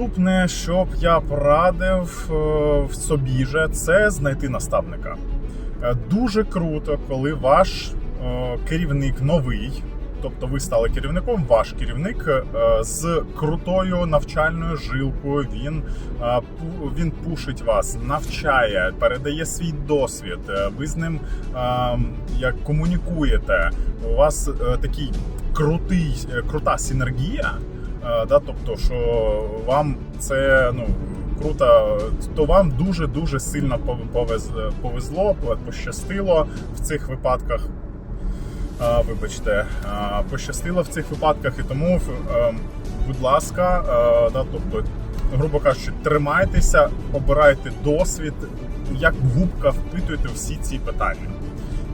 Наступне, що б я порадив е, в собі же, це знайти наставника. Е, Дуже круто, коли ваш е, керівник новий, тобто ви стали керівником, ваш керівник з крутою навчальною жилкою. Він, він пушить вас, навчає, передає свій досвід. Ви з ним як комунікуєте. У вас такий крутий, крута синергія. Е, Да, тобто, що вам це ну круто, то вам дуже дуже сильно пов- повезло, пощастило в цих випадках. Вибачте, пощастило в цих випадках, і тому, е, будь ласка, е, да, тобто, грубо кажучи, тримайтеся, обирайте досвід, як губка впитуйте всі ці питання.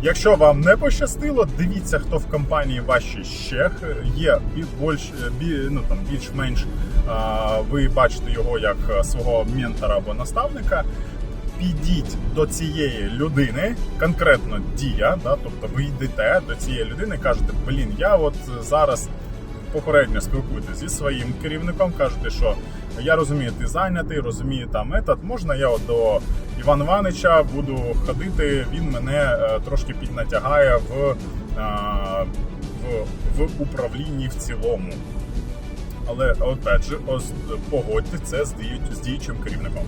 Якщо вам не пощастило, дивіться, хто в компанії вашій ще є більш бі- ну, там, більш-менш ви бачите його як е, свого ментора або наставника. Підіть до цієї людини, конкретно дія, да, тобто ви йдете до цієї людини, кажете, блін, я от зараз попередньо спілкуєтеся зі своїм керівником, кажете, що я розумію, ти зайнятий, розумію там метод. Можна я от до Івана Івановича буду ходити, він мене е, трошки піднатягає в, е, в, в управлінні в цілому. Але опять же, погодьте це з діючим керівником.